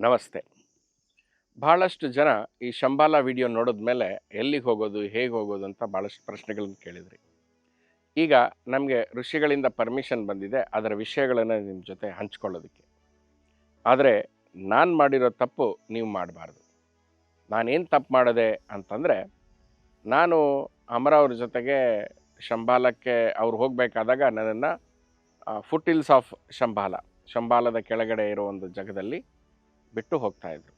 ನಮಸ್ತೆ. ಭಾಳಷ್ಟು ಜನ ಈ ಶಂಬಾಲ ವಿಡಿಯೋ ನೋಡಿದ ಮೇಲೆ ಎಲ್ಲಿಗೆ ಹೋಗೋದು, ಹೇಗೆ ಹೋಗೋದು ಅಂತ ಭಾಳಷ್ಟು ಪ್ರಶ್ನೆಗಳನ್ನು ಕೇಳಿದ್ರಿ. ಈಗ ನಮಗೆ ಋಷಿಗಳಿಂದ ಪರ್ಮಿಷನ್ ಬಂದಿದೆ, ಅದರ ವಿಷಯಗಳನ್ನು ನಿಮ್ಮ ಜೊತೆ ಹಂಚ್ಕೊಳ್ಳೋದಕ್ಕೆ. ಆದರೆ ನಾನು ಮಾಡಿರೋ ತಪ್ಪು ನೀವು ಮಾಡಬಾರ್ದು. ನಾನೇನು ತಪ್ಪು ಮಾಡಿದೆ ಅಂತಂದರೆ, ನಾನು ಅಮರ ಅವ್ರ ಜೊತೆಗೆ ಶಂಬಾಲಕ್ಕೆ ಅವ್ರು ಹೋಗಬೇಕಾದಾಗ ನನ್ನನ್ನು ಫುಟ್ ಹಿಲ್ಸ್ ಆಫ್ ಶಂಬಾಲ, ಶಂಬಾಲದ ಕೆಳಗಡೆ ಇರೋ ಒಂದು ಜಾಗದಲ್ಲಿ ಬಿಟ್ಟು ಹೋಗ್ತಾ ಇದ್ರು.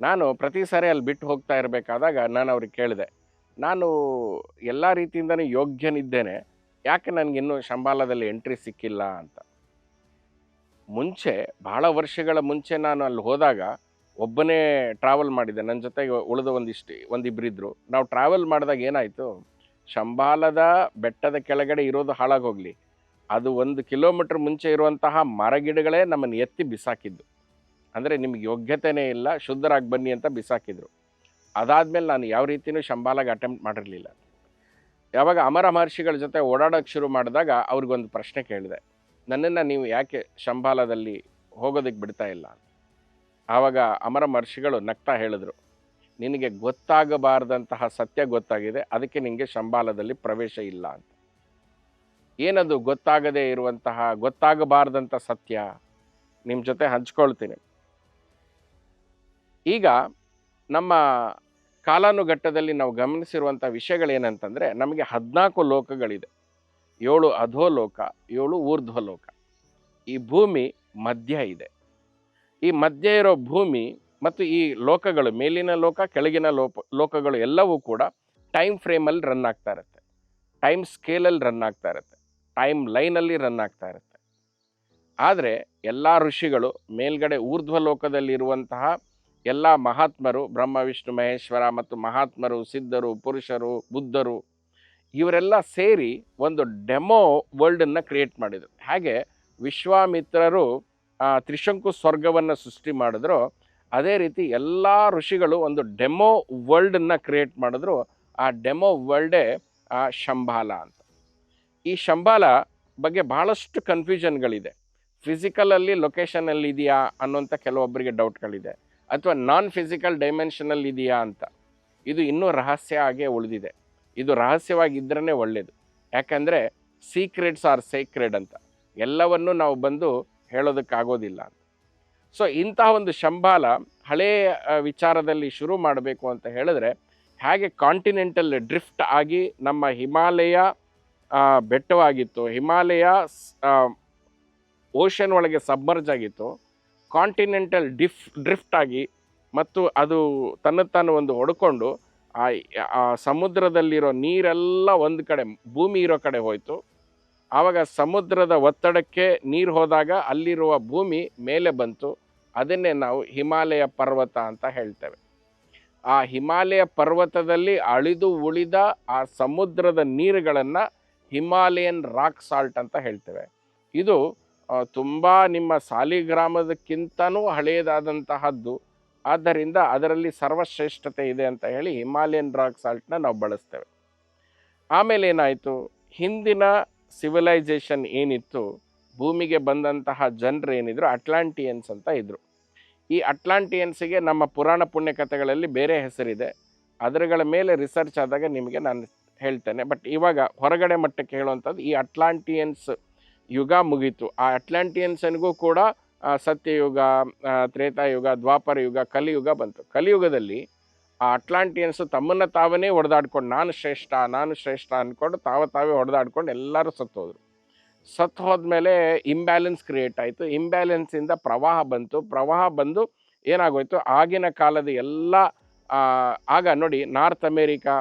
ನಾನು ಪ್ರತಿ ಸಾರಿ ಅಲ್ಲಿ ಬಿಟ್ಟು ಹೋಗ್ತಾ ಇರಬೇಕಾದಾಗ ನಾನು ಅವ್ರಿಗೆ ಕೇಳಿದೆ, ನಾನು ಎಲ್ಲ ರೀತಿಯಿಂದನೂ ಯೋಗ್ಯನಿದ್ದೇನೆ, ಯಾಕೆ ನನಗಿನ್ನೂ ಶಂಬಾಲದಲ್ಲಿ ಎಂಟ್ರಿ ಸಿಕ್ಕಿಲ್ಲ ಅಂತ? ಮುಂಚೆ, ಬಹಳ ವರ್ಷಗಳ ಮುಂಚೆ ನಾನು ಅಲ್ಲಿ ಹೋದಾಗ ಒಬ್ಬನೇ ಟ್ರಾವೆಲ್ ಮಾಡಿದ್ದೆ. ನನ್ನ ಜೊತೆಗೆ ಉಳಿದ ಒಂದಿಷ್ಟು ಒಂದಿಬ್ಬರಿದ್ರು ನಾವು ಟ್ರಾವೆಲ್ ಮಾಡಿದಾಗ ಏನಾಯಿತು? ಶಂಬಾಲದ ಬೆಟ್ಟದ ಕೆಳಗಡೆ ಇರೋದು ಹಾಳಾಗೋಗ್ಲಿ. ಅದು ಒಂದು ಕಿಲೋಮೀಟ್ರ್ ಮುಂಚೆ ಇರುವಂತಹ ಮರಗಿಡಗಳೇ ನಮ್ಮನ್ನು ಎತ್ತಿ ಬಿಸಾಕಿದ್ದು. ಅಂದರೆ ನಿಮಗೆ ಯೋಗ್ಯತೆಯೇ ಇಲ್ಲ, ಶುದ್ಧರಾಗಿ ಬನ್ನಿ ಅಂತ ಬಿಸಾಕಿದ್ರು. ಅದಾದಮೇಲೆ ನಾನು ಯಾವ ರೀತಿಯೂ ಶಂಬಾಲಾಗಿ ಅಟೆಂಪ್ಟ್ ಮಾಡಿರಲಿಲ್ಲ. ಯಾವಾಗ ಅಮರ ಮಹರ್ಷಿಗಳ ಜೊತೆ ಓಡಾಡೋಕ್ಕೆ ಶುರು ಮಾಡಿದಾಗ ಅವ್ರಿಗೊಂದು ಪ್ರಶ್ನೆ ಕೇಳಿದೆ. ನನ್ನನ್ನು ನೀವು ಯಾಕೆ ಶಂಬಾಲದಲ್ಲಿ ಹೋಗೋದಕ್ಕೆ ಬಿಡ್ತಾ ಇಲ್ಲ? ಆವಾಗ ಅಮರ ಮಹರ್ಷಿಗಳು ನಗ್ತಾ ಹೇಳಿದ್ರು, ನಿನಗೆ ಗೊತ್ತಾಗಬಾರ್ದಂತಹ ಸತ್ಯ ಗೊತ್ತಾಗಿದೆ, ಅದಕ್ಕೆ ನಿನಗೆ ಶಂಬಾಲದಲ್ಲಿ ಪ್ರವೇಶ ಇಲ್ಲ ಅಂತ. ಏನದು ಗೊತ್ತಾಗದೇ ಇರುವಂತಹ ಗೊತ್ತಾಗಬಾರ್ದಂಥ ಸತ್ಯ? ನಿಮ್ಮ ಜೊತೆ ಹಂಚ್ಕೊಳ್ತೀನಿ. ಈಗ ನಮ್ಮ ಕಾಲಾನುಘಟ್ಟದಲ್ಲಿ ನಾವು ಗಮನಿಸಿರುವಂಥ ವಿಷಯಗಳೇನಂತಂದರೆ ನಮಗೆ ಹದಿನಾಲ್ಕು ಲೋಕಗಳಿದೆ. ಏಳು ಅಧೋಲೋಕ, ಏಳು ಊರ್ಧ್ವಲೋಕ. ಈ ಭೂಮಿ ಮಧ್ಯ ಇದೆ. ಈ ಮಧ್ಯ ಇರೋ ಭೂಮಿ ಮತ್ತು ಈ ಲೋಕಗಳು, ಮೇಲಿನ ಲೋಕ, ಕೆಳಗಿನ ಲೋಪ, ಲೋಕಗಳು ಎಲ್ಲವೂ ಕೂಡ ಟೈಮ್ ಫ್ರೇಮಲ್ಲಿ ರನ್ ಆಗ್ತಾ ಇರುತ್ತೆ. ಟೈಮ್ ಸ್ಕೇಲಲ್ಲಿ ರನ್ ಆಗ್ತಾ ಇರುತ್ತೆ. ಟೈಮ್ ಲೈನಲ್ಲಿ ರನ್ ಆಗ್ತಾ ಇರುತ್ತೆ. ಆದರೆ ಎಲ್ಲ ಋಷಿಗಳು ಮೇಲ್ಗಡೆ ಊರ್ಧ್ವ ಲೋಕದಲ್ಲಿರುವಂತಹ ಎಲ್ಲ ಮಹಾತ್ಮರು, ಬ್ರಹ್ಮ, ವಿಷ್ಣು, ಮಹೇಶ್ವರ ಮತ್ತು ಮಹಾತ್ಮರು, ಸಿದ್ಧರು, ಪುರುಷರು, ಬುದ್ಧರು, ಇವರೆಲ್ಲ ಸೇರಿ ಒಂದು ಡೆಮೋ ವರ್ಲ್ಡನ್ನು ಕ್ರಿಯೇಟ್ ಮಾಡಿದರು. ಹಾಗೆ ವಿಶ್ವಾಮಿತ್ರರು ತ್ರಿಶಂಕು ಸ್ವರ್ಗವನ್ನು ಸೃಷ್ಟಿ ಮಾಡಿದ್ರು. ಅದೇ ರೀತಿ ಎಲ್ಲ ಋಷಿಗಳು ಒಂದು ಡೆಮೋ ವರ್ಲ್ಡನ್ನು ಕ್ರಿಯೇಟ್ ಮಾಡಿದ್ರು. ಆ ಡೆಮೋ ವರ್ಲ್ಡೇ, ಆ ಶಂಬಾಲ ಅಂತ. ಈ ಶಂಬಾಲ ಬಗ್ಗೆ ಬಹಳಷ್ಟು ಕನ್ಫ್ಯೂಷನ್ಗಳಿದೆ ಫಿಸಿಕಲಲ್ಲಿ ಲೊಕೇಶನಲ್ಲಿ ಇದೆಯಾ ಅನ್ನೋಂಥ ಕೆಲವೊಬ್ಬರಿಗೆ ಡೌಟ್ಗಳಿದೆ ಅಥವಾ ನಾನ್ ಫಿಸಿಕಲ್ ಡೈಮೆನ್ಷನಲ್ಲಿ ಇದೆಯಾ ಅಂತ. ಇದು ಇನ್ನೂ ರಹಸ್ಯ ಆಗೇ ಉಳಿದಿದೆ. ಇದು ರಹಸ್ಯವಾಗಿದ್ದರೇ ಒಳ್ಳೆಯದು ಯಾಕಂದರೆ ಸೀಕ್ರೆಟ್ಸ್ ಆರ್ ಸೀಕ್ರೆಡ್ ಅಂತ. ಎಲ್ಲವನ್ನು ನಾವು ಬಂದು ಹೇಳೋದಕ್ಕಾಗೋದಿಲ್ಲ ಅಂತ. ಸೊ ಇಂತಹ ಒಂದು ಶಂಬಾಲ ಹಳೆಯ ವಿಚಾರದಲ್ಲಿ ಶುರು ಮಾಡಬೇಕು ಅಂತ ಹೇಳಿದ್ರೆ ಹೇಗೆ ಕಾಂಟಿನೆಂಟಲ್ ಡ್ರಿಫ್ಟ್ ಆಗಿ ನಮ್ಮ ಹಿಮಾಲಯ ಬೆಟ್ಟವಾಗಿತ್ತು, ಹಿಮಾಲಯ ಓಷನ್ ಒಳಗೆ ಸಬ್ಮರ್ಜ್ ಆಗಿತ್ತು ಕಾಂಟಿನೆಂಟಲ್ ಡಿಫ್ ಡ್ರಿಫ್ಟ್ ಆಗಿ ಮತ್ತು ಅದು ತನ್ನ ತಾನು ಒಂದು ಹೊಡ್ಕೊಂಡು ಆ ಸಮುದ್ರದಲ್ಲಿರೋ ನೀರೆಲ್ಲ ಒಂದು ಕಡೆ, ಭೂಮಿ ಇರೋ ಕಡೆ ಹೋಯಿತು. ಆವಾಗ ಸಮುದ್ರದ ಒತ್ತಡಕ್ಕೆ ನೀರು ಹೋದಾಗ ಅಲ್ಲಿರುವ ಭೂಮಿ ಮೇಲೆ ಬಂತು. ಅದನ್ನೇ ನಾವು ಹಿಮಾಲಯ ಪರ್ವತ ಅಂತ ಹೇಳ್ತೇವೆ. ಆ ಹಿಮಾಲಯ ಪರ್ವತದಲ್ಲಿ ಅಳಿದು ಉಳಿದ ಆ ಸಮುದ್ರದ ನೀರುಗಳನ್ನು ಹಿಮಾಲಯನ್ ರಾಕ್ ಸಾಲ್ಟ್ ಅಂತ ಹೇಳ್ತೇವೆ. ಇದು ತುಂಬ ನಿಮ್ಮ ಸಾಲಿಗ್ರಾಮದಕ್ಕಿಂತನೂ ಹಳೆಯದಾದಂತಹದ್ದು ಆದ್ದರಿಂದ ಅದರಲ್ಲಿ ಸರ್ವಶ್ರೇಷ್ಠತೆ ಇದೆ ಅಂತ ಹೇಳಿ ಹಿಮಾಲಯನ್ ರಾಕ್ ಸಾಲ್ಟ್ನ ನಾವು ಬಳಸ್ತೇವೆ. ಆಮೇಲೆ ಏನಾಯಿತು? ಹಿಂದಿನ ಸಿವಿಲೈಸೇಷನ್ ಏನಿತ್ತು? ಭೂಮಿಗೆ ಬಂದಂತಹ ಜನರು ಏನಿದ್ರು? ಅಟ್ಲಾಂಟಿಯನ್ಸ್ ಅಂತ ಇದ್ದರು ಈ ಅಟ್ಲಾಂಟಿಯನ್ಸಿಗೆ ನಮ್ಮ ಪುರಾಣ ಪುಣ್ಯ ಕಥೆಗಳಲ್ಲಿ ಬೇರೆ ಹೆಸರಿದೆ. ಅದರಗಳ ಮೇಲೆ ರಿಸರ್ಚ್ ಆದಾಗ ನಿಮಗೆ ನಾನು ಹೇಳ್ತೇನೆ. ಬಟ್ ಇವಾಗ ಹೊರಗಡೆ ಮಟ್ಟಕ್ಕೆ ಹೇಳುವಂಥದ್ದು ಈ ಅಟ್ಲಾಂಟಿಯನ್ಸ್ ಯುಗ ಮುಗೀತು. ಆ ಅಟ್ಲಾಂಟಿಯನ್ಸನಿಗೂ ಕೂಡ ಸತ್ಯಯುಗ ತ್ರೇತಾಯುಗ, ದ್ವಾಪರ ಯುಗ, ಕಲಿಯುಗ ಬಂತು. ಕಲಿಯುಗದಲ್ಲಿ ಆ ಅಟ್ಲಾಂಟಿಯನ್ಸ್ ತಮ್ಮನ್ನು ತಾವನ್ನೇ ಹೊಡೆದಾಡ್ಕೊಂಡು, ನಾನು ಶ್ರೇಷ್ಠ ನಾನು ಶ್ರೇಷ್ಠ ಅಂದ್ಕೊಂಡು ತಾವ ತಾವೇ ಹೊಡೆದಾಡ್ಕೊಂಡು ಎಲ್ಲರೂ ಸತ್ತೋದ್ರು ಸತ್ತು ಹೋದ್ಮೇಲೆ ಇಂಬ್ಯಾಲೆನ್ಸ್ ಕ್ರಿಯೇಟ್ ಆಯಿತು. ಇಂಬ್ಯಾಲೆನ್ಸಿಂದ ಪ್ರವಾಹ ಬಂತು. ಪ್ರವಾಹ ಬಂದು ಏನಾಗೋಯ್ತು? ಆಗಿನ ಕಾಲದ ಎಲ್ಲ ಆಗ ನೋಡಿ ನಾರ್ತ್ ಅಮೇರಿಕಾ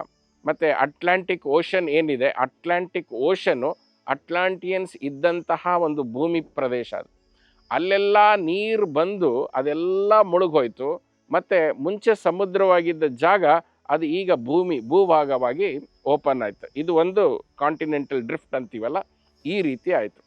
ಮತ್ತು ಅಟ್ಲಾಂಟಿಕ್ ಓಷನ್ ಏನಿದೆ? ಅಟ್ಲಾಂಟಿಕ್ ಓಷನ್ನು ಅಟ್ಲಾಂಟಿಯನ್ಸ್ ಇದ್ದಂತಹ ಒಂದು ಭೂಮಿ ಪ್ರದೇಶ ಅದು. ಅಲ್ಲೆಲ್ಲ ನೀರು ಬಂದು ಅದೆಲ್ಲ ಮುಳುಗೋಯ್ತು. ಮತ್ತು ಮುಂಚೆ ಸಮುದ್ರವಾಗಿದ್ದ ಜಾಗ ಅದು ಈಗ ಭೂಮಿ, ಭೂಭಾಗವಾಗಿ ಓಪನ್ ಆಯಿತು. ಇದು ಒಂದು ಕಾಂಟಿನೆಂಟಲ್ ಡ್ರಿಫ್ಟ್ ಅಂತೀವಲ್ಲ, ಈ ರೀತಿ ಆಯಿತು.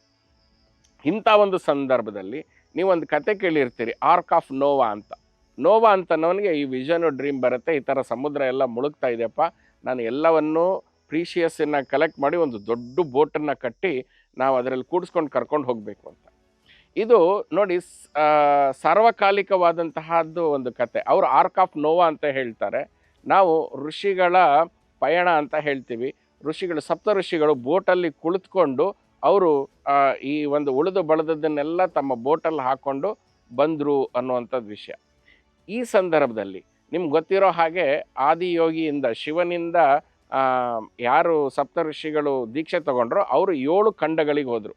ಇಂಥ ಒಂದು ಸಂದರ್ಭದಲ್ಲಿ ನೀವೊಂದು ಕತೆ ಕೇಳಿರ್ತೀರಿ ಆರ್ಕ್ ಆಫ್ ನೋವಾ ಅಂತ. ನೋವಾ ಅಂತ ಅಂತನವನಿಗೆ ಈ ವಿಷನು ಡ್ರೀಮ್ ಬರುತ್ತೆ, ಈ ಥರ ಸಮುದ್ರ ಎಲ್ಲ ಮುಳುಗ್ತಾ ಇದೆಯಪ್ಪ. ನಾನು ಎಲ್ಲವನ್ನೂ ಪ್ರೀಶಿಯಸ್ಸನ್ನು ಕಲೆಕ್ಟ್ ಮಾಡಿ ಒಂದು ದೊಡ್ಡ ಬೋಟನ್ನು ಕಟ್ಟಿ ನಾವು ಅದರಲ್ಲಿ ಕೂಡಿಸ್ಕೊಂಡು ಕರ್ಕೊಂಡು ಹೋಗಬೇಕು ಅಂತ. ಇದು ನೋಡಿ ಸಾರ್ವಕಾಲಿಕವಾದಂತಹದ್ದು ಒಂದು ಕತೆ. ಅವರು ಆರ್ಕ್ ಆಫ್ ನೋವಾ ಅಂತ ಹೇಳ್ತಾರೆ. ನಾವು ಋಷಿಗಳ ಪಯಣ ಅಂತ ಹೇಳ್ತೀವಿ. ಋಷಿಗಳು, ಸಪ್ತ ಋಷಿಗಳು ಬೋಟಲ್ಲಿ ಕುಳಿತುಕೊಂಡು ಅವರು ಈ ಒಂದು ಉಳಿದು ಬಳದದ್ದನ್ನೆಲ್ಲ ತಮ್ಮ ಬೋಟಲ್ಲಿ ಹಾಕ್ಕೊಂಡು ಬಂದರು ಅನ್ನುವಂಥದ್ದು ವಿಷಯ. ಈ ಸಂದರ್ಭದಲ್ಲಿ ನಿಮ್ಗೆ ಗೊತ್ತಿರೋ ಹಾಗೆ ಆದಿಯೋಗಿಯಿಂದ ಶಿವನಿಂದ ಯಾರು ಸಪ್ತ ಋಷಿಗಳು ದೀಕ್ಷೆ ತಗೊಂಡ್ರೋ ಅವರು ಏಳು ಖಂಡಗಳಿಗೆ ಹೋದರು.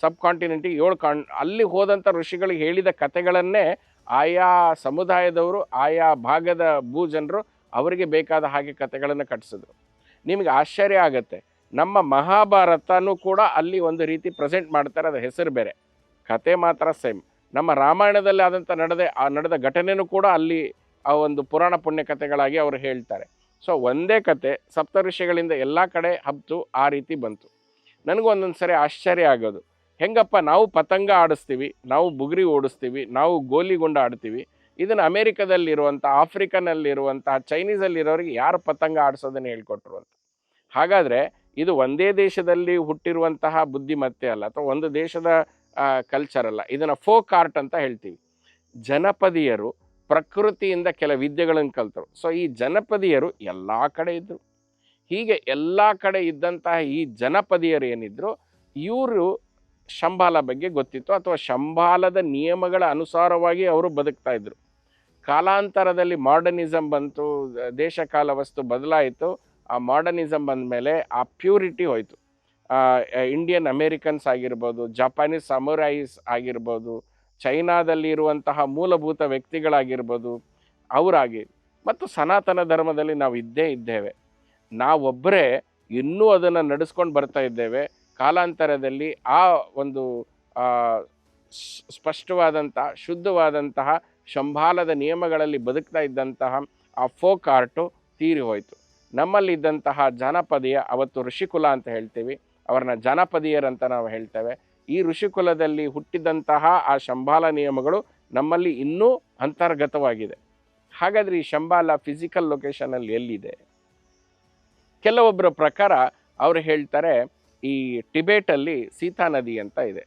ಸಬ್ ಕಾಂಟಿನೆಂಟಿಗೆ ಏಳು ಕಾಂಡ್ ಅಲ್ಲಿ ಹೋದಂಥ ಋಷಿಗಳಿಗೆ ಹೇಳಿದ ಕಥೆಗಳನ್ನೇ ಆಯಾ ಸಮುದಾಯದವರು, ಆಯಾ ಭಾಗದ ಭೂಜನರು ಅವರಿಗೆ ಬೇಕಾದ ಹಾಗೆ ಕಥೆಗಳನ್ನು ಕಟ್ಟಿಸಿದ್ರು ನಿಮಗೆ ಆಶ್ಚರ್ಯ ಆಗುತ್ತೆ. ನಮ್ಮ ಮಹಾಭಾರತನೂ ಕೂಡ ಅಲ್ಲಿ ಒಂದು ರೀತಿ ಪ್ರೆಸೆಂಟ್ ಮಾಡ್ತಾರೆ, ಅದು ಹೆಸರು ಬೇರೆ. ಕತೆ ಮಾತ್ರ ಸೇಮ್. ನಮ್ಮ ರಾಮಾಯಣದಲ್ಲಿ ಆದಂಥ ನಡೆದ, ಆ ನಡೆದ ಘಟನೆನೂ ಕೂಡ ಅಲ್ಲಿ ಆ ಒಂದು ಪುರಾಣ ಪುಣ್ಯ ಕಥೆಗಳಾಗಿ ಅವರು ಹೇಳ್ತಾರೆ. ಸೊ ಒಂದೇ ಕತೆ ಸಪ್ತ ಋಷಿಗಳಿಂದ ಎಲ್ಲ ಕಡೆ ಹಬ್ತು ಆ ರೀತಿ ಬಂತು. ನನಗೂ ಒಂದೊಂದು ಸರಿ ಆಶ್ಚರ್ಯ ಆಗೋದು. ಹೆಂಗಪ್ಪ, ನಾವು ಪತಂಗ ಆಡಿಸ್ತೀವಿ, ನಾವು ಬುಗುರಿ ಓಡಿಸ್ತೀವಿ, ನಾವು ಗೋಲಿಗುಂಡ ಆಡ್ತೀವಿ. ಇದನ್ನು ಅಮೇರಿಕದಲ್ಲಿರುವಂಥ ಆಫ್ರಿಕನಲ್ಲಿರುವಂಥ ಚೈನೀಸಲ್ಲಿರೋರಿಗೆ ಯಾರು ಪತಂಗ ಆಡಿಸೋದನ್ನು ಹೇಳ್ಕೊಟ್ರು ಅಂತ. ಹಾಗಾದರೆ ಇದು ಒಂದೇ ದೇಶದಲ್ಲಿ ಹುಟ್ಟಿರುವಂತಹ ಬುದ್ಧಿಮತ್ತೆ ಅಲ್ಲ, ಅಥವಾ ಒಂದು ದೇಶದ ಕಲ್ಚರ್ ಅಲ್ಲ. ಇದನ್ನು ಫೋಕ್ ಆರ್ಟ್ ಅಂತ ಹೇಳ್ತೀವಿ. ಜನಪದೀಯರು ಪ್ರಕೃತಿಯಿಂದ ಕೆಲ ವಿದ್ಯೆಗಳನ್ನು ಕಲಿತರು. ಸೊ ಈ ಜನಪದೀಯರು ಎಲ್ಲ ಕಡೆ ಇದ್ದರು ಹೀಗೆ ಎಲ್ಲ ಕಡೆ ಇದ್ದಂತಹ ಈ ಜನಪದಿಯರು ಏನಿದ್ರು, ಇವರು ಶಂಬಾಲ ಬಗ್ಗೆ ಗೊತ್ತಿತ್ತು ಅಥವಾ ಶಂಬಾಲದ ನಿಯಮಗಳ ಅನುಸಾರವಾಗಿ ಅವರು ಬದುಕ್ತಾ ಇದ್ರು. ಕಾಲಾಂತರದಲ್ಲಿ ಮಾಡರ್ನಿಸಮ್ ಬಂತು ದೇಶ ಕಾಲ ವಸ್ತು ಬದಲಾಯಿತು, ಆ ಮಾಡರ್ನಿಸಮ್ ಬಂದ ಮೇಲೆ ಆ ಪ್ಯೂರಿಟಿ ಹೋಯಿತು. ಇಂಡಿಯನ್ ಅಮೇರಿಕನ್ಸ್ ಆಗಿರ್ಬೋದು ಜಪಾನೀಸ್ ಸಮುರೈಸ್ ಆಗಿರ್ಬೋದು ಚೈನಾದಲ್ಲಿ ಇರುವಂತಹ ಮೂಲಭೂತ ವ್ಯಕ್ತಿಗಳಾಗಿರ್ಬೋದು, ಅವರಾಗಿ. ಮತ್ತು ಸನಾತನ ಧರ್ಮದಲ್ಲಿ ನಾವು ಇದ್ದೇ ಇದ್ದೇವೆ. ನಾವೊಬ್ಬರೇ ಇನ್ನೂ ಅದನ್ನು ನಡೆಸ್ಕೊಂಡು ಬರ್ತಾ ಇದ್ದೇವೆ. ಕಾಲಾಂತರದಲ್ಲಿ ಆ ಒಂದು ಸ್ಪಷ್ಟವಾದಂತಹ ಶುದ್ಧವಾದಂತಹ ಶಂಭಾಲದ ನಿಯಮಗಳಲ್ಲಿ ಬದುಕ್ತಾ ಇದ್ದಂತಹ ಆ ಫೋಕ್ ಆರ್ಟು ತೀರಿ ಹೋಯಿತು. ನಮ್ಮಲ್ಲಿದ್ದಂತಹ ಜನಪದೀಯ, ಅವತ್ತು ಋಷಿಕುಲ ಅಂತ ಹೇಳ್ತೀವಿ. ಅವರನ್ನ ಜನಪದೀಯರಂತ ನಾವು ಹೇಳ್ತೇವೆ. ಈ ಋಷಿಕುಲದಲ್ಲಿ ಹುಟ್ಟಿದಂತಹ ಆ ಶಂಬಾಲ ನಿಯಮಗಳು ನಮ್ಮಲ್ಲಿ ಇನ್ನೂ ಅಂತರ್ಗತವಾಗಿದೆ. ಹಾಗಾದರೆ ಈ ಶಂಬಾಲ ಫಿಸಿಕಲ್ ಲೊಕೇಶನಲ್ಲಿ ಎಲ್ಲಿದೆ? ಕೆಲವೊಬ್ಬರ ಪ್ರಕಾರ ಅವರು ಹೇಳ್ತಾರೆ, ಈ ಟಿಬೇಟಲ್ಲಿ ಸೀತಾ ನದಿ ಅಂತ ಇದೆ.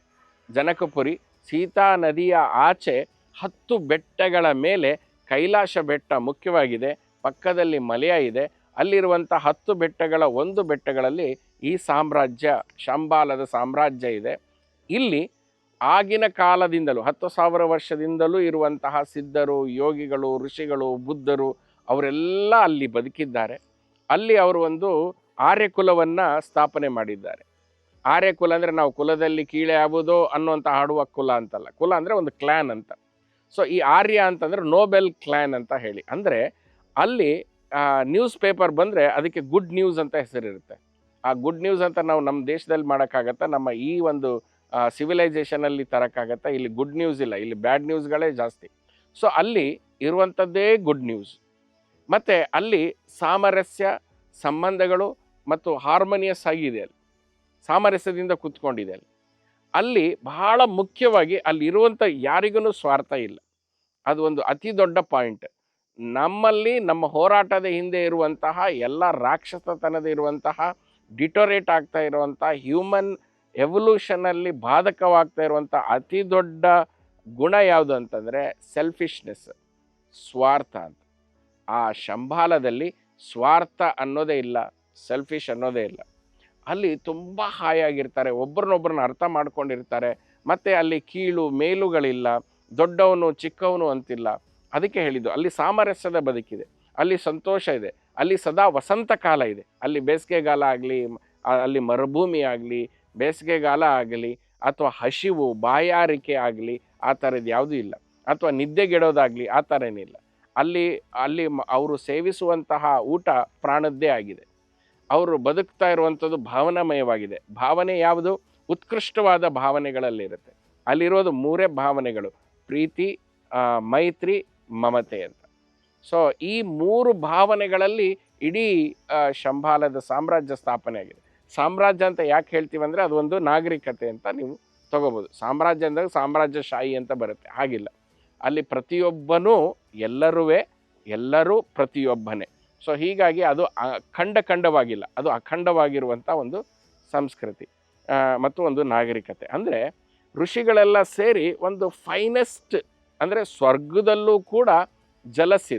ಜನಕಪುರಿ ಸೀತಾ ನದಿಯ ಆಚೆ ಹತ್ತು ಬೆಟ್ಟಗಳ ಮೇಲೆ ಕೈಲಾಸ ಬೆಟ್ಟ ಮುಖ್ಯವಾಗಿದೆ. ಪಕ್ಕದಲ್ಲಿ ಮಲಯ ಇದೆ. ಅಲ್ಲಿರುವಂಥ ಹತ್ತು ಬೆಟ್ಟಗಳ ಒಂದು ಬೆಟ್ಟಗಳಲ್ಲಿ ಈ ಸಾಮ್ರಾಜ್ಯ, ಶಂಬಾಲದ ಸಾಮ್ರಾಜ್ಯ ಇದೆ. ಇಲ್ಲಿ ಆಗಿನ ಕಾಲದಿಂದಲೂ, ಹತ್ತು ಸಾವಿರ ವರ್ಷದಿಂದಲೂ ಇರುವಂತಹ ಸಿದ್ಧರು, ಯೋಗಿಗಳು, ಋಷಿಗಳು, ಬುದ್ಧರು, ಅವರೆಲ್ಲ ಅಲ್ಲಿ ಬದುಕಿದ್ದಾರೆ. ಅಲ್ಲಿ ಅವರು ಒಂದು ಆರ್ಯಕುಲವನ್ನು ಸ್ಥಾಪನೆ ಮಾಡಿದ್ದಾರೆ. ಆರ್ಯಕುಲ ಅಂದರೆ ನಾವು ಕುಲದಲ್ಲಿ ಕೀಳೆ ಆಗುವುದೋ ಅನ್ನುವಂಥ ಹಾಡುವ ಕುಲ ಅಂತಲ್ಲ. ಕುಲ ಅಂದರೆ ಒಂದು ಕ್ಲ್ಯಾನ್ ಅಂತ. ಸೊ, ಈ ಆರ್ಯ ಅಂತಂದರೆ ನೋಬೆಲ್ ಕ್ಲ್ಯಾನ್ ಅಂತ ಹೇಳಿ. ಅಂದರೆ ಅಲ್ಲಿ ನ್ಯೂಸ್ ಪೇಪರ್ ಬಂದರೆ ಅದಕ್ಕೆ ಗುಡ್ ನ್ಯೂಸ್ ಅಂತ ಹೆಸರಿರುತ್ತೆ. ಆ ಗುಡ್ ನ್ಯೂಸ್ ಅಂತ ನಾವು ನಮ್ಮ ದೇಶದಲ್ಲಿ ಮಾಡೋಕ್ಕಾಗತ್ತಾ ನಮ್ಮ ಈ ಒಂದು ಸಿವಿಲೈಸೇಷನಲ್ಲಿ ತರೋಕ್ಕಾಗತ್ತಾ ಇಲ್ಲಿ ಗುಡ್ ನ್ಯೂಸ್ ಇಲ್ಲ, ಇಲ್ಲಿ ಬ್ಯಾಡ್ ನ್ಯೂಸ್ಗಳೇ ಜಾಸ್ತಿ. ಸೊ ಅಲ್ಲಿ ಇರುವಂಥದ್ದೇ ಗುಡ್ ನ್ಯೂಸ್ ಮತ್ತು ಅಲ್ಲಿ ಸಾಮರಸ್ಯ, ಸಂಬಂಧಗಳು ಮತ್ತು ಹಾರ್ಮೋನಿಯಸ್ ಆಗಿದೆ ಅಲ್ಲಿ. ಸಾಮರಸ್ಯದಿಂದ ಕೂತ್ಕೊಂಡಿದೆ ಅಲ್ಲಿ. ಅಲ್ಲಿ ಬಹಳ ಮುಖ್ಯವಾಗಿ ಅಲ್ಲಿ ಇರುವಂಥ ಯಾರಿಗೂ ಸ್ವಾರ್ಥ ಇಲ್ಲ. ಅದು ಒಂದು ಅತಿ ದೊಡ್ಡ ಪಾಯಿಂಟ್ ನಮ್ಮಲ್ಲಿ ನಮ್ಮ ಹೋರಾಟದ ಹಿಂದೆ ಇರುವಂತಹ, ಎಲ್ಲ ರಾಕ್ಷಸತನದ ಇರುವಂತಹ ಡಿಟೋರೇಟ್ ಆಗ್ತಾ ಇರುವಂಥ ಹ್ಯೂಮನ್ ಎವಲ್ಯೂಷನಲ್ಲಿ ಬಾಧಕವಾಗ್ತಾ ಇರುವಂಥ ಅತಿ ದೊಡ್ಡ ಗುಣ ಯಾವುದು ಅಂತಂದರೆ ಸೆಲ್ಫಿಶ್ನೆಸ್ ಸ್ವಾರ್ಥ ಅಂತ. ಆ ಶಂಬಾಲದಲ್ಲಿ ಸ್ವಾರ್ಥ ಅನ್ನೋದೇ ಇಲ್ಲ ಸೆಲ್ಫಿಶ್ ಅನ್ನೋದೇ ಇಲ್ಲ. ಅಲ್ಲಿ ತುಂಬ ಹಾಯಾಗಿರ್ತಾರೆ ಒಬ್ರನ್ನೊಬ್ರನ್ನ ಅರ್ಥ ಮಾಡ್ಕೊಂಡಿರ್ತಾರೆ, ಮತ್ತು ಅಲ್ಲಿ ಕೀಳು, ಮೇಲುಗಳಿಲ್ಲ, ದೊಡ್ಡವನು, ಚಿಕ್ಕವನು ಅಂತಿಲ್ಲ. ಅದಕ್ಕೆ ಹೇಳಿದ್ದು, ಅಲ್ಲಿ ಸಾಮರಸ್ಯದ ಬದುಕಿದೆ, ಅಲ್ಲಿ ಸಂತೋಷ ಇದೆ, ಅಲ್ಲಿ ಸದಾ ವಸಂತ ಕಾಲ ಇದೆ. ಅಲ್ಲಿ ಬೇಸಿಗೆಗಾಲ ಆಗಲಿ, ಅಲ್ಲಿ ಮರುಭೂಮಿ ಆಗಲಿ ಬೇಸಿಗೆಗಾಲ ಆಗಲಿ ಅಥವಾ ಹಸಿವು, ಬಾಯಾರಿಕೆ ಆಗಲಿ ಆ ಥರದ್ದು ಯಾವುದೂ ಇಲ್ಲ. ಅಥವಾ ನಿದ್ದೆಗೆಡೋದಾಗಲಿ ಆ ಥರ ಏನಿಲ್ಲ ಅಲ್ಲಿ ಅಲ್ಲಿ ಅವರು ಸೇವಿಸುವಂತಹ ಊಟ ಪ್ರಾಣದ್ದೇ ಆಗಿದೆ. ಅವರು ಬದುಕ್ತಾ ಇರುವಂಥದ್ದು ಭಾವನಾಮಯವಾಗಿದೆ. ಭಾವನೆ ಯಾವುದು? ಉತ್ಕೃಷ್ಟವಾದ ಭಾವನೆಗಳಲ್ಲಿರುತ್ತೆ. ಅಲ್ಲಿರೋದು ಮೂರೇ ಭಾವನೆಗಳು. ಪ್ರೀತಿ ಮೈತ್ರಿ, ಮಮತೆ ಅಂತ. ಸೊ, ಈ ಮೂರು ಭಾವನೆಗಳಲ್ಲಿ ಇಡೀ ಶಂಭಾಲದ ಸಾಮ್ರಾಜ್ಯ ಸ್ಥಾಪನೆ ಆಗಿದೆ ಸಾಮ್ರಾಜ್ಯ ಅಂತ ಯಾಕೆ ಹೇಳ್ತೀವಿ ಅಂದರೆ ಅದು ಒಂದು ನಾಗರಿಕತೆ ಅಂತ ನೀವು ತಗೋಬೋದು. ಸಾಮ್ರಾಜ್ಯ ಅಂದಾಗ ಸಾಮ್ರಾಜ್ಯಶಾಹಿ ಅಂತ ಬರುತ್ತೆ. ಹಾಗಿಲ್ಲ. ಅಲ್ಲಿ ಪ್ರತಿಯೊಬ್ಬನೂ ಎಲ್ಲರೂ ಎಲ್ಲರೂ ಪ್ರತಿಯೊಬ್ಬನೇ. ಸೊ ಹೀಗಾಗಿ ಅದು ಅಖಂಡ ಖಂಡ ಖಂಡವಾಗಿಲ್ಲ. ಅದು ಅಖಂಡವಾಗಿರುವಂಥ ಒಂದು ಸಂಸ್ಕೃತಿ ಮತ್ತು ಒಂದು ನಾಗರಿಕತೆ. ಅಂದರೆ ಋಷಿಗಳೆಲ್ಲ ಸೇರಿ ಒಂದು ಫೈನೆಸ್ಟ್ ಅಂದರೆ ಸ್ವರ್ಗದಲ್ಲೂ ಕೂಡ ಜಲಸ್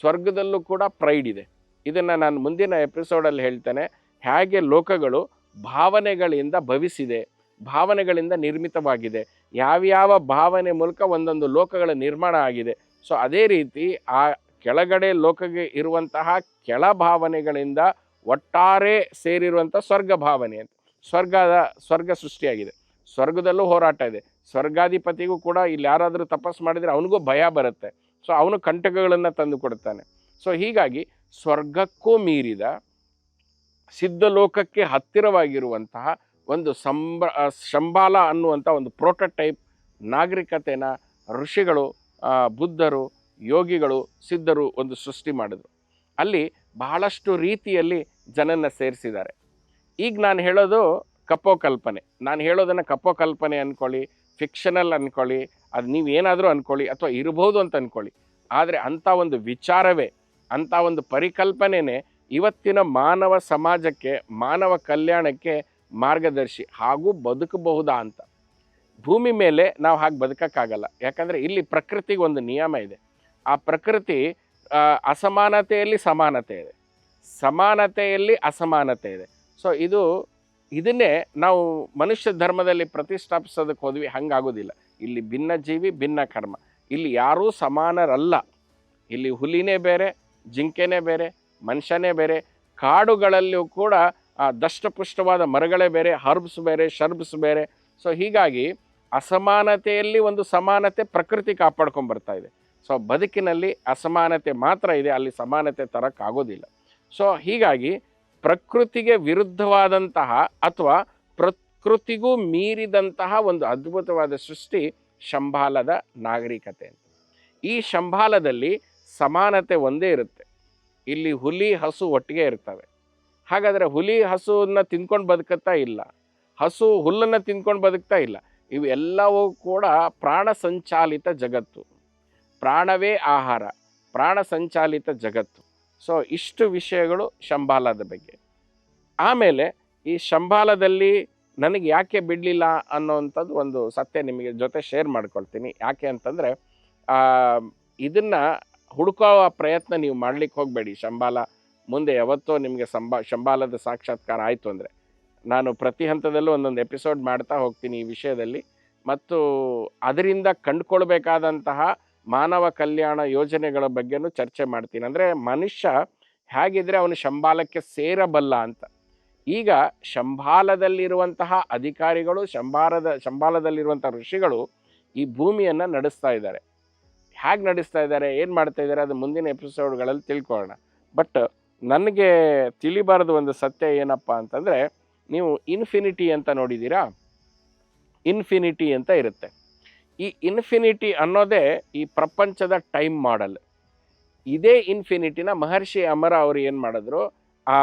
ಸ್ವರ್ಗದಲ್ಲೂ ಕೂಡ ಪ್ರೈಡ್ ಇದೆ. ಇದನ್ನು ನಾನು ಮುಂದಿನ ಎಪಿಸೋಡಲ್ಲಿ ಹೇಳ್ತೇನೆ. ಹೇಗೆ ಲೋಕಗಳು ಭಾವನೆಗಳಿಂದ ಭವಿಸಿದೆ, ಭಾವನೆಗಳಿಂದ ನಿರ್ಮಿತವಾಗಿದೆ, ಯಾವ್ಯಾವ ಭಾವನೆ ಮೂಲಕ ಒಂದೊಂದು ಲೋಕಗಳ ನಿರ್ಮಾಣ ಆಗಿದೆ. ಸೊ ಅದೇ ರೀತಿ ಆ ಕೆಳಗಡೆ ಲೋಕಗೆ ಇರುವಂತಹ ಕೆಳ ಭಾವನೆಗಳಿಂದ ಒಟ್ಟಾರೆ ಸೇರಿರುವಂಥ ಸ್ವರ್ಗ ಭಾವನೆ ಅಂತ. ಸ್ವರ್ಗದ ಸ್ವರ್ಗ ಸೃಷ್ಟಿಯಾಗಿದೆ. ಸ್ವರ್ಗದಲ್ಲೂ ಹೋರಾಟ ಇದೆ. ಸ್ವರ್ಗಾಧಿಪತಿಗೂ ಕೂಡ ಇಲ್ಲಿ ಯಾರಾದರೂ ತಪಸ್ ಮಾಡಿದರೆ ಅವನಿಗೂ ಭಯ ಬರುತ್ತೆ. ಸೊ ಅವನು ಕಂಟಕಗಳನ್ನು ತಂದು ಕೊಡ್ತಾನೆ ಸೊ ಹೀಗಾಗಿ ಸ್ವರ್ಗಕ್ಕೂ ಮೀರಿದ ಸಿದ್ಧಲೋಕಕ್ಕೆ ಹತ್ತಿರವಾಗಿರುವಂತಹ ಒಂದು ಸಂಬ ಶಂಬಾಲ ಅನ್ನುವಂಥ ಒಂದು ಪ್ರೋಟೋಟೈಪ್ ನಾಗರಿಕತೆನ ಋಷಿಗಳು ಬುದ್ಧರು, ಯೋಗಿಗಳು ಸಿದ್ಧರು ಒಂದು ಸೃಷ್ಟಿ ಮಾಡಿದರು. ಅಲ್ಲಿ ಬಹಳಷ್ಟು ರೀತಿಯಲ್ಲಿ ಜನನ್ನ ಸೇರಿಸಿದ್ದಾರೆ. ಈಗ ನಾನು ಹೇಳೋದು ಕಪೋಕಲ್ಪನೆ. ನಾನು ಹೇಳೋದನ್ನು ಕಪೋಕಲ್ಪನೆ ಅಂದ್ಕೊಳ್ಳಿ ಫಿಕ್ಷನಲ್ ಅಂದ್ಕೊಳ್ಳಿ ಅದು ನೀವು ಏನಾದರೂ ಅಂದ್ಕೊಳ್ಳಿ ಅಥವಾ ಇರಬಹುದು ಅಂತ ಅಂದ್ಕೊಳ್ಳಿ ಆದರೆ ಅಂಥ ಒಂದು ವಿಚಾರವೇ, ಅಂಥ ಒಂದು ಪರಿಕಲ್ಪನೆನೇ ಇವತ್ತಿನ ಮಾನವ ಸಮಾಜಕ್ಕೆ, ಮಾನವ ಕಲ್ಯಾಣಕ್ಕೆ ಮಾರ್ಗದರ್ಶಿ ಹಾಗೂ ಬದುಕಬಹುದಾ ಅಂತ. ಭೂಮಿ ಮೇಲೆ ನಾವು ಹಾಗೆ ಬದುಕೋಕ್ಕಾಗಲ್ಲ. ಯಾಕಂದರೆ ಇಲ್ಲಿ ಪ್ರಕೃತಿಗೆ ಒಂದು ನಿಯಮ ಇದೆ. ಆ ಪ್ರಕೃತಿ ಅಸಮಾನತೆಯಲ್ಲಿ ಸಮಾನತೆ ಇದೆ. ಸಮಾನತೆಯಲ್ಲಿ ಅಸಮಾನತೆ ಇದೆ. ಸೊ ಇದು, ಇದನ್ನೇ ನಾವು ಮನುಷ್ಯ ಧರ್ಮದಲ್ಲಿ ಪ್ರತಿಷ್ಠಾಪಿಸೋದಕ್ಕೆ ಹೋದ್ವಿ, ಹಂಗಾಗೋದಿಲ್ಲ. ಇಲ್ಲಿ ಭಿನ್ನ ಜೀವಿ ಭಿನ್ನ ಕರ್ಮ. ಇಲ್ಲಿ ಯಾರೂ ಸಮಾನರಲ್ಲ. ಇಲ್ಲಿ ಹುಲಿನೇ ಬೇರೆ, ಜಿಂಕೆನೇ ಬೇರೆ ಮನುಷ್ಯನೇ ಬೇರೆ ಕಾಡುಗಳಲ್ಲಿಯೂ ಕೂಡ ಆ ದಷ್ಟಪುಷ್ಟವಾದ ಮರಗಳೇ ಬೇರೆ, ಹರ್ಬ್ಸ್ ಬೇರೆ, ಶರ್ಬ್ಸ್ ಬೇರೆ. ಸೊ ಹೀಗಾಗಿ ಅಸಮಾನತೆಯಲ್ಲಿ ಒಂದು ಸಮಾನತೆ ಪ್ರಕೃತಿ ಕಾಪಾಡ್ಕೊಂಡು ಬರ್ತಾ ಇದೆ. ಸೊ ಬದುಕಿನಲ್ಲಿ ಅಸಮಾನತೆ ಮಾತ್ರ ಇದೆ, ಅಲ್ಲಿ ಸಮಾನತೆ ತರೋಕ್ಕಾಗೋದಿಲ್ಲ. ಸೊ ಹೀಗಾಗಿ ಪ್ರಕೃತಿಗೆ ವಿರುದ್ಧವಾದಂತಹ ಅಥವಾ ಪ್ರಕೃತಿಗೂ ಮೀರಿದಂತಹ ಒಂದು ಅದ್ಭುತವಾದ ಸೃಷ್ಟಿ ಶಂಬಾಲದ ನಾಗರಿಕತೆ ಈ ಶಂಬಾಲದಲ್ಲಿ ಸಮಾನತೆ ಒಂದೇ ಇರುತ್ತೆ. ಇಲ್ಲಿ ಹುಲಿ, ಹಸು ಒಟ್ಟಿಗೆ ಇರ್ತವೆ. ಹಾಗಾದರೆ ಹುಲಿ ಹಸುವನ್ನ ತಿನ್ಕೊಂಡು ಬದುಕುತ್ತಾ ಇಲ್ಲ. ಹಸು, ಹುಲ್ಲನ್ನು ತಿನ್ಕೊಂಡು ಬದುಕ್ತಾ ಇಲ್ಲ. ಇವೆಲ್ಲವೂ ಕೂಡ ಪ್ರಾಣ ಸಂಚಾಲಿತ ಜಗತ್ತು. ಪ್ರಾಣವೇ ಆಹಾರ, ಪ್ರಾಣ ಸಂಚಾಲಿತ ಜಗತ್ತು. ಸೊ, ಇಷ್ಟು ವಿಷಯಗಳು ಶಂಬಾಲದ ಬಗ್ಗೆ. ಆಮೇಲೆ ಈ ಶಂಬಾಲದಲ್ಲಿ ನನಗೆ ಯಾಕೆ ಬಿಡಲಿಲ್ಲ ಅನ್ನೋವಂಥದ್ದು ಒಂದು ಸತ್ಯ ನಿಮಗೆ ಜೊತೆ ಶೇರ್ ಮಾಡ್ಕೊಳ್ತೀನಿ. ಯಾಕೆ ಅಂತಂದರೆ ಇದನ್ನು ಹುಡುಕೋ ಪ್ರಯತ್ನ ನೀವು ಮಾಡ್ಲಿಕ್ಕೆ ಹೋಗಬೇಡಿ. ಶಂಬಾಲ, ಮುಂದೆ ಯಾವತ್ತೋ ನಿಮಗೆ ಸಂಬಾ, ಶಂಬಾಲದ ಸಾಕ್ಷಾತ್ಕಾರ ಆಯಿತು ಅಂದರೆ ನಾನು ಪ್ರತಿ ಹಂತದಲ್ಲೂ ಒಂದೊಂದು ಎಪಿಸೋಡ್ ಮಾಡ್ತಾ ಹೋಗ್ತೀನಿ ಈ ವಿಷಯದಲ್ಲಿ. ಮತ್ತು ಅದರಿಂದ ಕಂಡುಕೊಳ್ಬೇಕಾದಂತಹ ಮಾನವ ಕಲ್ಯಾಣ ಯೋಜನೆಗಳ ಬಗ್ಗೆನೂ ಚರ್ಚೆ ಮಾಡ್ತೀನಿ. ಅಂದರೆ ಮನುಷ್ಯ ಹೇಗಿದ್ರೆ ಅವನು ಶಂಬಾಲಕ್ಕೆ ಸೇರಬಲ್ಲ ಅಂತ. ಈಗ ಶಂಬಾಲದಲ್ಲಿರುವಂತಹ ಅಧಿಕಾರಿಗಳು, ಶಂಬಾರದ ಶಂಬಾಲದಲ್ಲಿರುವಂಥ ಋಷಿಗಳು ಈ ಭೂಮಿಯನ್ನು ನಡೆಸ್ತಾ ಇದ್ದಾರೆ. ಹೇಗೆ ನಡೆಸ್ತಾ ಇದ್ದಾರೆ, ಏನು ಮಾಡ್ತಾ ಇದ್ದಾರೆ ಅದು ಮುಂದಿನ ಎಪಿಸೋಡ್ಗಳಲ್ಲಿ ತಿಳ್ಕೊಳ್ಳೋಣ. ಬಟ್ ನನಗೆ ತಿಳಿಬಾರದು ಒಂದು ಸತ್ಯ ಏನಪ್ಪ ಅಂತಂದರೆ, ನೀವು ಇನ್ಫಿನಿಟಿ ಅಂತ ನೋಡಿದ್ದೀರಾ? ಇನ್ಫಿನಿಟಿ ಅಂತ ಇರುತ್ತೆ. ಈ ಇನ್ಫಿನಿಟಿ ಅನ್ನೋದೇ ಈ ಪ್ರಪಂಚದ ಟೈಮ್ ಮಾಡಲ್. ಇದೇ ಇನ್ಫಿನಿಟಿನ ಮಹರ್ಷಿ ಅಮರ ಅವರು ಏನು ಮಾಡಿದ್ರು? ಆ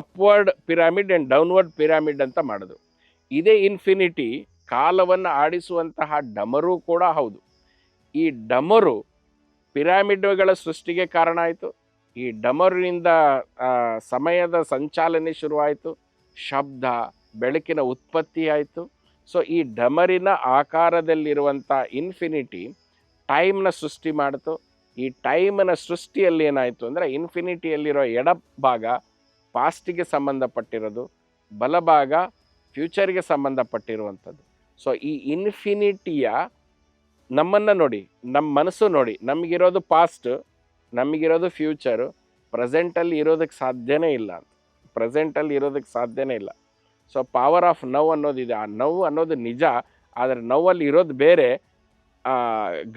upward pyramid and downward pyramid ಅಂತ ಮಾಡಿದ್ರು. ಇದೇ ಇನ್ಫಿನಿಟಿ ಕಾಲವನ್ನು ಆಡಿಸುವಂತಹ ಡಮರು ಕೂಡ ಹೌದು. ಈ ಡಮರು ಪಿರಾಮಿಡ್ಗಳ ಸೃಷ್ಟಿಗೆ ಕಾರಣ ಆಯಿತು. ಈ ಡಮರಿನಿಂದ ಸಮಯದ ಸಂಚಾಲನೆ ಶುರುವಾಯಿತು. ಶಬ್ದ, ಬೆಳಕಿನ ಉತ್ಪತ್ತಿ ಆಯಿತು. ಸೊ, ಈ ಡಮರಿನ ಆಕಾರದಲ್ಲಿರುವಂಥ ಇನ್ಫಿನಿಟಿ ಟೈಮ್ನ ಸೃಷ್ಟಿ ಮಾಡಿತು. ಈ ಟೈಮ್ನ ಸೃಷ್ಟಿಯಲ್ಲಿ ಏನಾಯಿತು ಅಂದರೆ, ಇನ್ಫಿನಿಟಿಯಲ್ಲಿರೋ ಎಡಭಾಗ ಪಾಸ್ಟಿಗೆ ಸಂಬಂಧಪಟ್ಟಿರೋದು, ಬಲಭಾಗ ಫ್ಯೂಚರ್ಗೆ ಸಂಬಂಧಪಟ್ಟಿರುವಂಥದ್ದು. ಸೊ, ಈ ಇನ್ಫಿನಿಟಿಯ ನಮ್ಮನ್ನು ನೋಡಿ ನಮ್ಮ ಮನಸ್ಸು ನೋಡಿ, ನಮಗಿರೋದು ಪಾಸ್ಟ್ ನಮಗಿರೋದು ಫ್ಯೂಚರು ಪ್ರೆಸೆಂಟಲ್ಲಿ ಇರೋದಕ್ಕೆ ಸಾಧ್ಯನೇ ಇಲ್ಲ ಅಂತ. ಪ್ರೆಸೆಂಟಲ್ಲಿ ಇರೋದಕ್ಕೆ ಸಾಧ್ಯನೇ ಇಲ್ಲ. ಸೊ ಪವರ್ ಆಫ್ ನವ್ ಅನ್ನೋದಿದೆ. ಆ ನೋವು ಅನ್ನೋದು ನಿಜ, ಆದರೆ ನೋವಲ್ಲಿ ಇರೋದು ಬೇರೆ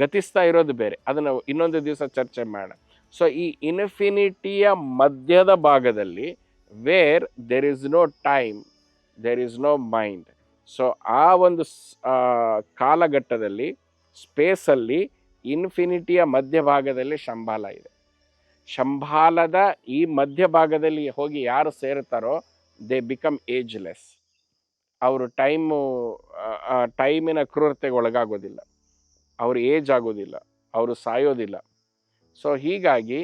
ಗತಿಸ್ತಾ ಇರೋದು ಬೇರೆ. ಅದನ್ನು ಇನ್ನೊಂದು ದಿವಸ ಚರ್ಚೆ ಮಾಡೋಣ. ಸೊ ಈ ಇನ್ಫಿನಿಟಿಯ ಮಧ್ಯದ ಭಾಗದಲ್ಲಿ where there is no time there is no mind so ಆ ಒಂದು ಕಾಲಘಟ್ಟದಲ್ಲಿ ಸ್ಪೇಸಲ್ಲಿ ಇನ್ಫಿನಿಟಿಯ ಮಧ್ಯಭಾಗದಲ್ಲಿ ಶಂಬಾಲ ಇದೆ. ಶಂಬಾಲದ ಈ ಮಧ್ಯಭಾಗದಲ್ಲಿ ಹೋಗಿ ಯಾರು ಸೇರ್ತಾರೋ ದೇ ಬಿಕಮ್ ಏಜ್ಲೆಸ್ ಅವರು ಟೈಮು ಟೈಮಿನ ಕ್ರೂರತೆಗೆ ಒಳಗಾಗೋದಿಲ್ಲ ಅವರು ಏಜ್ ಆಗೋದಿಲ್ಲ, ಅವರು ಸಾಯೋದಿಲ್ಲ. ಸೊ ಹೀಗಾಗಿ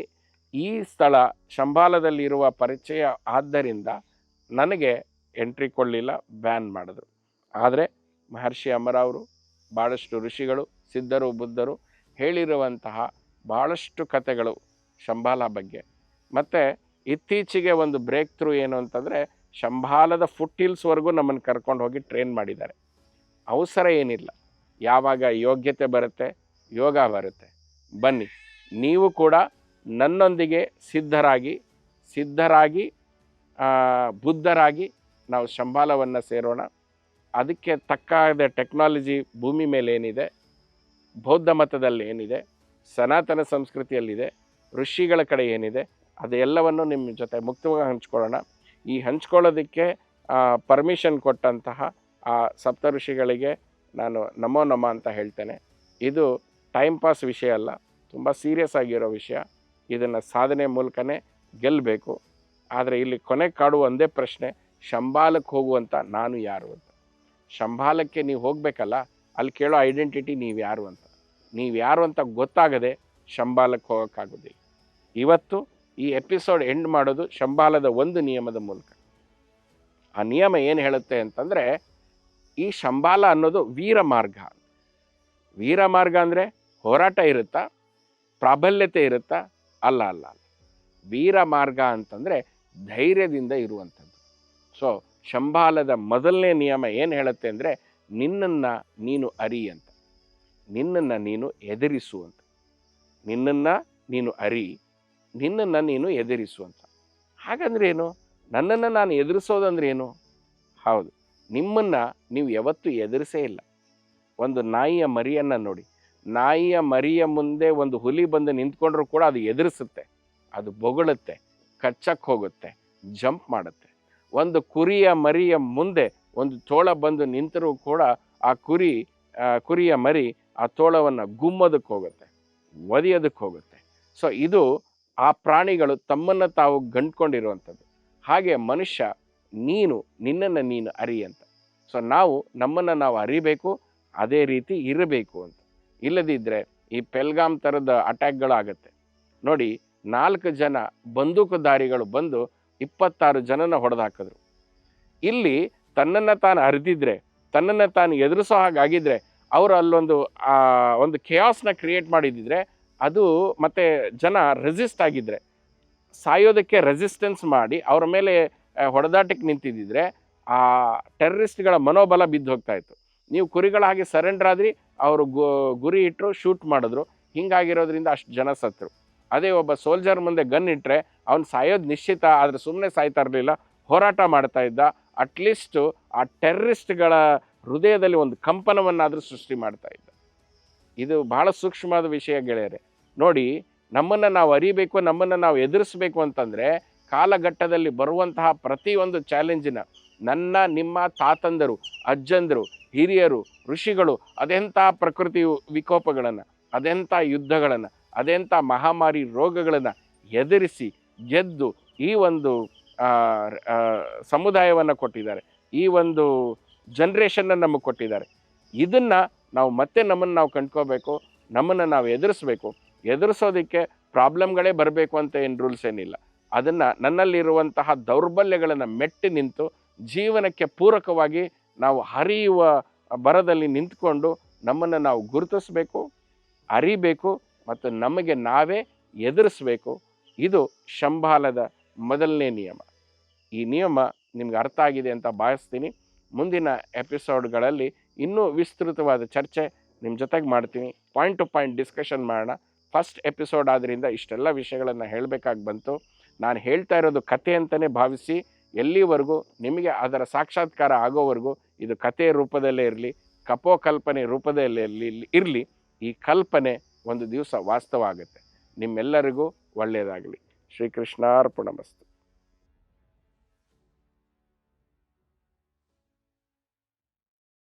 ಈ ಸ್ಥಳ ಶಂಬಾಲದಲ್ಲಿರುವ ಪರಿಚಯ ಆದ್ದರಿಂದ ನನಗೆ ಎಂಟ್ರಿ ಕೊಡಲಿಲ್ಲ ಬ್ಯಾನ್ ಮಾಡಿದ್ರು. ಆದರೆ ಮಹರ್ಷಿ ಅಮರ ಅವರು ಭಾಳಷ್ಟು ಋಷಿಗಳು ಸಿದ್ಧರು ಬುದ್ಧರು ಹೇಳಿರುವಂತಹ ಭಾಳಷ್ಟು ಕಥೆಗಳು ಶಂಬಾಲ ಬಗ್ಗೆ. ಮತ್ತು ಇತ್ತೀಚೆಗೆ ಒಂದು ಬ್ರೇಕ್ ಥ್ರೂ ಏನು ಅಂತಂದರೆ ಶಂಬಾಲದ ಫುಟ್ ಹಿಲ್ಸ್ವರೆಗೂ ನಮ್ಮನ್ನು ಕರ್ಕೊಂಡು ಹೋಗಿ ಟ್ರೈನ್ ಮಾಡಿದ್ದಾರೆ. ಅವಸರ ಏನಿಲ್ಲ. ಯಾವಾಗ ಯೋಗ್ಯತೆ ಬರುತ್ತೆ, ಯೋಗ ಬರುತ್ತೆ. ಬನ್ನಿ, ನೀವು ಕೂಡ ನನ್ನೊಂದಿಗೆ ಸಿದ್ಧರಾಗಿ ಸಿದ್ಧರಾಗಿ ಬುದ್ಧರಾಗಿ ನಾವು ಶಂಬಾಲವನ್ನು ಸೇರೋಣ. ಅದಕ್ಕೆ ತಕ್ಕಾದ ಟೆಕ್ನಾಲಜಿ ಭೂಮಿ ಮೇಲೆ ಏನಿದೆ ಬೌದ್ಧ ಮತದಲ್ಲಿ ಏನಿದೆ, ಸನಾತನ ಸಂಸ್ಕೃತಿಯಲ್ಲಿದೆ, ಋಷಿಗಳ ಕಡೆ ಏನಿದೆ, ಅದೆಲ್ಲವನ್ನು ನಿಮ್ಮ ಜೊತೆ ಮುಕ್ತವಾಗಿ ಹಂಚ್ಕೊಳ್ಳೋಣ. ಈ ಹಂಚ್ಕೊಳ್ಳೋದಕ್ಕೆ ಪರ್ಮಿಷನ್ ಕೊಟ್ಟಂತಹ, ಆ, ಸಪ್ತ ಋಷಿಗಳಿಗೆ ನಾನು ನಮೋ ನಮ ಅಂತ ಹೇಳ್ತೇನೆ. ಇದು ಟೈಮ್ ಪಾಸ್ ವಿಷಯ ಅಲ್ಲ, ತುಂಬ ಸೀರಿಯಸ್ ಆಗಿರೋ ವಿಷಯ. ಇದನ್ನು ಸಾಧನೆ ಮೂಲಕನೇ ಗೆಲ್ಲಬೇಕು ಆದರೆ ಇಲ್ಲಿ ಕೊನೆ ಕಾಡುವ ಒಂದೇ ಪ್ರಶ್ನೆ, ಶಂಬಾಲಕ್ಕೆ ಹೋಗುವಂಥ ನಾನು ಯಾರು ಅಂತ. ಶಂಬಾಲಕ್ಕೆ ನೀವು ಹೋಗಬೇಕಲ್ಲ ಅಲ್ಲಿ ಕೇಳೋ ಐಡೆಂಟಿಟಿ ನೀವು ಯಾರು ಅಂತ. ನೀವು ಯಾರು ಅಂತ ಗೊತ್ತಾಗದೆ ಶಂಬಾಲಕ್ಕೆ ಹೋಗೋಕ್ಕಾಗೋದಿಲ್ಲ. ಇವತ್ತು ಈ ಎಪಿಸೋಡ್ ಎಂಡ್ ಮಾಡೋದು ಶಂಬಾಲದ ಒಂದು ನಿಯಮದ ಮೂಲಕ. ಆ ನಿಯಮ ಏನು ಹೇಳುತ್ತೆ ಅಂತಂದರೆ, ಈ ಶಂಬಾಲ ಅನ್ನೋದು ವೀರ ಮಾರ್ಗ. ವೀರ ಮಾರ್ಗ ಅಂದರೆ ಹೋರಾಟ ಇರುತ್ತಾ, ಪ್ರಾಬಲ್ಯತೆ ಇರುತ್ತಾ, ಅಲ್ಲ ಅಲ್ಲ ಅಲ್ಲ. ವೀರ ಮಾರ್ಗ ಅಂತಂದರೆ ಧೈರ್ಯದಿಂದ ಇರುವಂಥದ್ದು. ಸೊ ಶಂಬಾಲದ ಮೊದಲನೇ ನಿಯಮ ಏನು ಹೇಳುತ್ತೆ ಅಂದರೆ ನಿನ್ನನ್ನು ನೀನು ಅರಿ ಅಂತ. ನಿನ್ನನ್ನು ನೀನು ಎದುರಿಸು ಅಂತ. ನಿನ್ನನ್ನು ನೀನು ಅರಿ, ನಿನ್ನನ್ನು ನೀನು ಎದುರಿಸು ಅಂತ. ಹಾಗಂದ್ರೆ ಏನು? ನನ್ನನ್ನು ನಾನು ಎದುರಿಸೋದಂದ್ರೆ ಏನು? ಹೌದು. ನಿಮ್ಮನ್ನು ನೀವು ಯಾವತ್ತೂ ಎದುರಿಸೇ ಇಲ್ಲ. ಒಂದು ನಾಯಿಯ ಮರಿಯನ್ನು ನೋಡಿ. ನಾಯಿಯ ಮರಿಯ ಮುಂದೆ ಒಂದು ಹುಲಿ ಬಂದು ನಿಂತ್ಕೊಂಡ್ರೂ ಕೂಡ ಅದು ಎದುರಿಸುತ್ತೆ. ಅದು ಬೊಗಳುತ್ತೆ ಕಚ್ಚಕ್ಕೆ ಹೋಗುತ್ತೆ, ಜಂಪ್ ಮಾಡುತ್ತೆ. ಒಂದು ಕುರಿಯ ಮರಿಯ ಮುಂದೆ ಒಂದು ತೋಳ ಬಂದು ನಿಂತರೂ ಕೂಡ ಆ ಕುರಿ ಕುರಿಯ ಮರಿ ಆ ತೋಳವನ್ನು ಗುಮ್ಮದಕ್ಕೆ ಹೋಗುತ್ತೆ, ಒದೆಯೋದಕ್ಕೆ ಹೋಗುತ್ತೆ. ಸೊ ಇದು ಆ ಪ್ರಾಣಿಗಳು ತಮ್ಮನ್ನು ತಾವು ಗಂಟ್ಕೊಂಡಿರುವಂಥದ್ದು ಹಾಗೆ ಮನುಷ್ಯ ನೀನು, ನಿನ್ನನ್ನು ನೀನು ಅರಿ ಅಂತ. ಸೊ ನಾವು ನಮ್ಮನ್ನು ನಾವು ಅರಿಬೇಕು, ಅದೇ ರೀತಿ ಇರಬೇಕು ಅಂತ. ಇಲ್ಲದಿದ್ದರೆ ಈ ಪೆಲ್ಗಾಮ್ ಥರದ ಅಟ್ಯಾಕ್ಗಳಾಗತ್ತೆ. ನೋಡಿ, ನಾಲ್ಕು ಜನ ಬಂದೂಕುದಾರಿಗಳು ಬಂದು ಇಪ್ಪತ್ತಾರು ಜನನ ಹೊಡೆದಾಕಿದ್ರು ಇಲ್ಲಿ ತನ್ನನ್ನು ತಾನು ಅರಿದಿದ್ರೆ, ತನ್ನನ್ನು ತಾನು ಎದುರಿಸೋ ಹಾಗಾಗಿದ್ದರೆ ಅವರು ಅಲ್ಲೊಂದು ಒಂದು ಕೆಯಾಸ್ನ ಕ್ರಿಯೇಟ್ ಮಾಡಿದ್ದಿದ್ರೆ ಅದು ಮತ್ತೆ ಜನ ರೆಸಿಸ್ಟ್ ಆಗಿದ್ರೆ, ಸಾಯೋದಕ್ಕೆ ರೆಸಿಸ್ಟೆನ್ಸ್ ಮಾಡಿ, ಅವ್ರ ಮೇಲೆ ಹೊಡೆದಾಟಕ್ಕೆ ನಿಂತಿದ್ದಿದ್ರೆ, ಆ ಟೆರರಿಸ್ಟ್ಗಳ ಮನೋಬಲ ಬಿದ್ದು ಹೋಗ್ತಾ ಇತ್ತು. ನೀವು ಕುರಿಗಳ ಹಾಗೆ ಸರೆಂಡರ್ ಆದ್ರಿ, ಅವರು ಗುರಿ ಇಟ್ಟರು ಶೂಟ್ ಮಾಡಿದ್ರು, ಹಿಂಗಾಗಿರೋದ್ರಿಂದ ಅಷ್ಟು ಜನ ಸತ್ತರು ಅದೇ ಒಬ್ಬ ಸೋಲ್ಜರ್ ಮುಂದೆ ಗನ್ ಇಟ್ಟರೆ ಅವ್ನು ಸಾಯೋದು ನಿಶ್ಚಿತ, ಆದರೆ ಸುಮ್ಮನೆ ಸಾಯ್ತಾ ಇರಲಿಲ್ಲ, ಹೋರಾಟ ಮಾಡ್ತಾ ಇದ್ದ ಅಟ್ಲೀಸ್ಟು ಆ ಟೆರ್ರಿಸ್ಟ್ಗಳ ಹೃದಯದಲ್ಲಿ ಒಂದು ಕಂಪನವನ್ನಾದರೂ ಸೃಷ್ಟಿ ಮಾಡ್ತಾ ಇದ್ದ. ಇದು ಬಹಳ ಸೂಕ್ಷ್ಮವಾದ ವಿಷಯ ಗೆಳೆಯರೆ. ನೋಡಿ, ನಮ್ಮನ್ನು ನಾವು ಅರಿಬೇಕು, ನಮ್ಮನ್ನು ನಾವು ಎದುರಿಸಬೇಕು ಅಂತಂದರೆ ಕಾಲಘಟ್ಟದಲ್ಲಿ ಬರುವಂತಹ ಪ್ರತಿಯೊಂದು ಚಾಲೆಂಜಿನ ನನ್ನ, ನಿಮ್ಮ ತಾತಂದರು, ಅಜ್ಜಂದರು, ಹಿರಿಯರು, ಋಷಿಗಳು, ಅದೆಂಥ ಪ್ರಕೃತಿ ವಿಕೋಪಗಳನ್ನು, ಅದೆಂಥ ಯುದ್ಧಗಳನ್ನು, ಅದೆಂಥ ಮಹಾಮಾರಿ ರೋಗಗಳನ್ನು ಎದುರಿಸಿ, ಗೆದ್ದು ಈ ಒಂದು ಸಮುದಾಯವನ್ನು ಕೊಟ್ಟಿದ್ದಾರೆ. ಈ ಒಂದು ಜನ್ರೇಷನ್ನ ನಮಗೆ ಕೊಟ್ಟಿದ್ದಾರೆ. ಇದನ್ನು ನಾವು ಮತ್ತೆ ನಮ್ಮನ್ನು ನಾವು ಕಂಡ್ಕೋಬೇಕು, ನಮ್ಮನ್ನು ನಾವು ಎದುರಿಸ್ಬೇಕು. ಎದುರಿಸೋದಕ್ಕೆ ಪ್ರಾಬ್ಲಮ್ಗಳೇ ಬರಬೇಕು ಅಂತ ಏನು ರೂಲ್ಸ್ ಏನಿಲ್ಲ. ಅದನ್ನು ನನ್ನಲ್ಲಿರುವಂತಹ ದೌರ್ಬಲ್ಯಗಳನ್ನು ಮೆಟ್ಟಿ ನಿಂತು ಜೀವನಕ್ಕೆ ಪೂರಕವಾಗಿ ನಾವು ಹರಿಯುವ ಬರದಲ್ಲಿ ನಿಂತ್ಕೊಂಡು ನಮ್ಮನ್ನು ನಾವು ಗುರುತಿಸಬೇಕು, ಅರಿಬೇಕು ಮತ್ತು ನಮಗೆ ನಾವೇ ಎದುರಿಸ್ಬೇಕು. ಇದು ಶಂಬಾಲದ ಮೊದಲನೇ ನಿಯಮ. ಈ ನಿಯಮ ನಿಮ್ಗೆ ಅರ್ಥ ಆಗಿದೆ ಅಂತ ಭಾವಿಸ್ತೀನಿ. ಮುಂದಿನ ಎಪಿಸೋಡ್ಗಳಲ್ಲಿ ಇನ್ನೂ ವಿಸ್ತೃತವಾದ ಚರ್ಚೆ ನಿಮ್ಮ ಜೊತೆಗೆ ಮಾಡ್ತೀನಿ. ಪಾಯಿಂಟ್ ಟು ಪಾಯಿಂಟ್ ಡಿಸ್ಕಷನ್ ಮಾಡೋಣ. ಫಸ್ಟ್ ಎಪಿಸೋಡ್ ಆದ್ದರಿಂದ ಇಷ್ಟೆಲ್ಲ ವಿಷಯಗಳನ್ನು ಹೇಳಬೇಕಾಗಿ ಬಂತು. ನಾನು ಹೇಳ್ತಾ ಇರೋದು ಕತೆ ಅಂತಲೇ ಭಾವಿಸಿ, ಎಲ್ಲಿವರೆಗೂ ನಿಮಗೆ ಅದರ ಸಾಕ್ಷಾತ್ಕಾರ ಆಗೋವರೆಗೂ ಇದು ಕಥೆಯ ರೂಪದಲ್ಲೇ ಇರಲಿ, ಕಪೋಕಲ್ಪನೆ ರೂಪದಲ್ಲೇ ಇರಲಿ ಇರಲಿ, ಈ ಕಲ್ಪನೆ ಒಂದು ದಿವಸ ವಾಸ್ತವ ಆಗುತ್ತೆ. ನಿಮ್ಮೆಲ್ಲರಿಗೂ ಒಳ್ಳೆಯದಾಗಲಿ. శ్రీకృష్ణార్పణమస్తు.